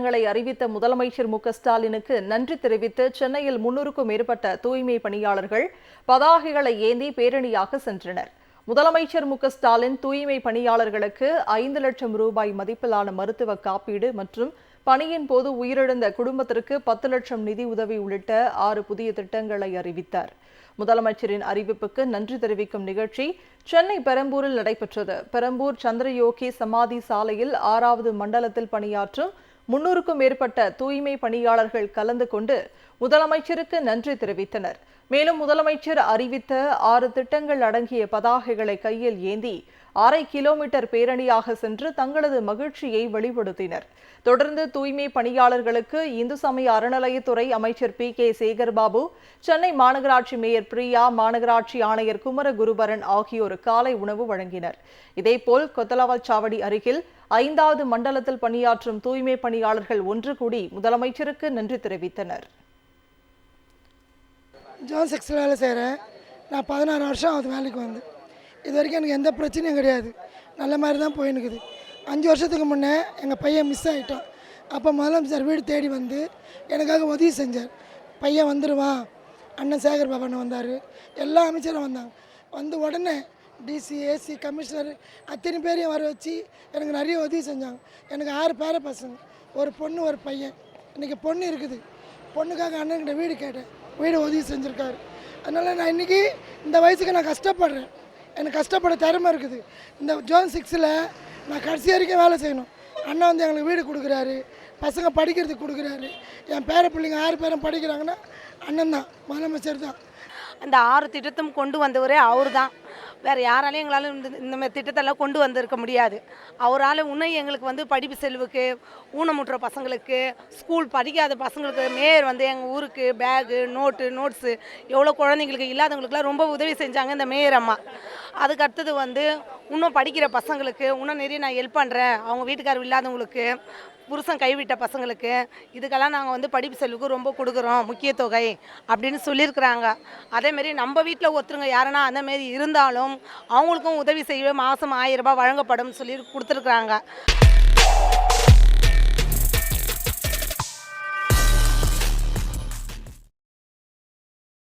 திட்டங்களை அறிவித்த முதலமைச்சர் மு ஸ்டாலினுக்கு நன்றி தெரிவித்து சென்னையில் முன்னூறுக்கும் மேற்பட்ட தூய்மை பணியாளர்கள் பதாகைகளை ஏந்தி பேரணியாக சென்றனர். முதலமைச்சர் மு ஸ்டாலின் தூய்மை பணியாளர்களுக்கு ஐந்து லட்சம் ரூபாய் மதிப்பிலான மருத்துவ காப்பீடு மற்றும் பணியின் போது உயிரிழந்த குடும்பத்திற்கு பத்து லட்சம் நிதி உதவி உள்ளிட்ட ஆறு புதிய திட்டங்களை அறிவித்தார். முதலமைச்சரின் அறிவிப்புக்கு நன்றி தெரிவிக்கும் நிகழ்ச்சி சென்னை பெரம்பூரில் நடைபெற்றது. பெரம்பூர் சந்திரயோகி சமாதி சாலையில் ஆறாவது மண்டலத்தில் பணியாற்றும் முன்னூறுக்கும் மேற்பட்ட தூய்மை பணியாளர்கள் கலந்து கொண்டு முதலமைச்சருக்கு நன்றி தெரிவித்தனர். மேலும் முதலமைச்சர் அறிவித்த ஆறு திட்டங்கள் அடங்கிய பதாகைகளை கையில் ஏந்தி அரை கிலோமீட்டர் பேரணியாக சென்று தங்களது மகிழ்ச்சியை வெளிப்படுத்தினர். தொடர்ந்து தூய்மை பணியாளர்களுக்கு இந்து சமய அறநிலையத்துறை அமைச்சர் பி. கே. சேகர்பாபு சென்னை மாநகராட்சி மேயர் பிரியா மாநகராட்சி ஆணையர் குமர குருபரன் ஆகியோர் காலை உணவு வழங்கினர். இதேபோல் கொத்தலாவல் சாவடி அருகில் ஐந்தாவது மண்டலத்தில் பணியாற்றும் தூய்மை பணியாளர்கள் ஒன்று கூடி முதலமைச்சருக்கு நன்றி தெரிவித்தனர். ஜோன் செக்ஸில் வேலை செய்கிறேன். நான் பதினாறு வருஷம் அது வேலைக்கு வந்தேன் இது வரைக்கும் எனக்கு எந்த பிரச்சனையும் கிடையாது. நல்ல மாதிரி தான் போயினுக்குது அஞ்சு வருஷத்துக்கு முன்னே எங்கள் பையன் மிஸ் ஆகிட்டான் அப்போ முதலமைச்சர் வீடு தேடி வந்து எனக்காக உதவி செஞ்சார். பையன் வந்துடுவான் அண்ணன் சேகர் பாபன் வந்தார். எல்லா அமைச்சரும் வந்தாங்க. வந்து உடனே டிசி ஏசி கமிஷனர் அத்தனை பேரையும் வர வச்சு எனக்கு நிறைய உதவி செஞ்சாங்க. எனக்கு ஆறு பேர பசங்க ஒரு பொண்ணு ஒரு பையன். இன்றைக்கி பொண்ணு இருக்குது. பொண்ணுக்காக அண்ணன்கிட்ட வீடு கேட்டேன். வீடு உதவி செஞ்சுருக்காரு. அதனால் நான் இன்றைக்கி இந்த வயசுக்கு நான் கஷ்டப்படுறேன். எனக்கு கஷ்டப்பட திறமை இருக்குது. இந்த ஜோன் சிக்ஸில் நான் கடைசி வரைக்கும் வேலை செய்யணும். அண்ணன் வந்து எங்களுக்கு வீடு கொடுக்குறாரு. பசங்க படிக்கிறதுக்கு கொடுக்குறாரு. என் பேர பிள்ளைங்க ஆறு பேரும் படிக்கிறாங்கன்னா அண்ணன் தான் முதலமைச்சர் தான். அந்த ஆறு திட்டத்தும் கொண்டு வந்தவரே அவர் தான். வேறு யாராலையும் எங்களால் இந்த இந்த மாதிரி திட்டத்தெல்லாம் கொண்டு வந்திருக்க முடியாது. அவரால் இன்னும் எங்களுக்கு வந்து படிப்பு செலவுக்கு ஊனமுட்டுற பசங்களுக்கு ஸ்கூல் படிக்காத பசங்களுக்கு மேயர் வந்து எங்கள் ஊருக்கு பேகு நோட்டு நோட்ஸு எவ்வளோ குழந்தைங்களுக்கு இல்லாதவங்களுக்குலாம் ரொம்ப உதவி செஞ்சாங்க இந்த மேயர் அம்மா. அதுக்கு அடுத்தது வந்து இன்னும் படிக்கிற பசங்களுக்கு இன்னும் நிறைய நான் ஹெல்ப் பண்ணுறேன் அவங்க வீட்டுக்காரர் இல்லாதவங்களுக்கு புருஷன் கைவிட்ட பசங்களுக்கு இதுக்கெல்லாம் நாங்கள் வந்து படிப்பு செலவுக்கு ரொம்ப கொடுக்குறோம் முக்கியத்தொகை அப்படின்னு சொல்லியிருக்கிறாங்க. அதேமாரி நம்ம வீட்டில் ஒருத்தருங்க யாருன்னா அந்தமாரி இருந்தாலும் அவங்களுக்கும் உதவி செய்ய மாதம் ஆயிரம் ரூபாய் வழங்கப்படும் சொல்லி கொடுத்துருக்குறாங்க.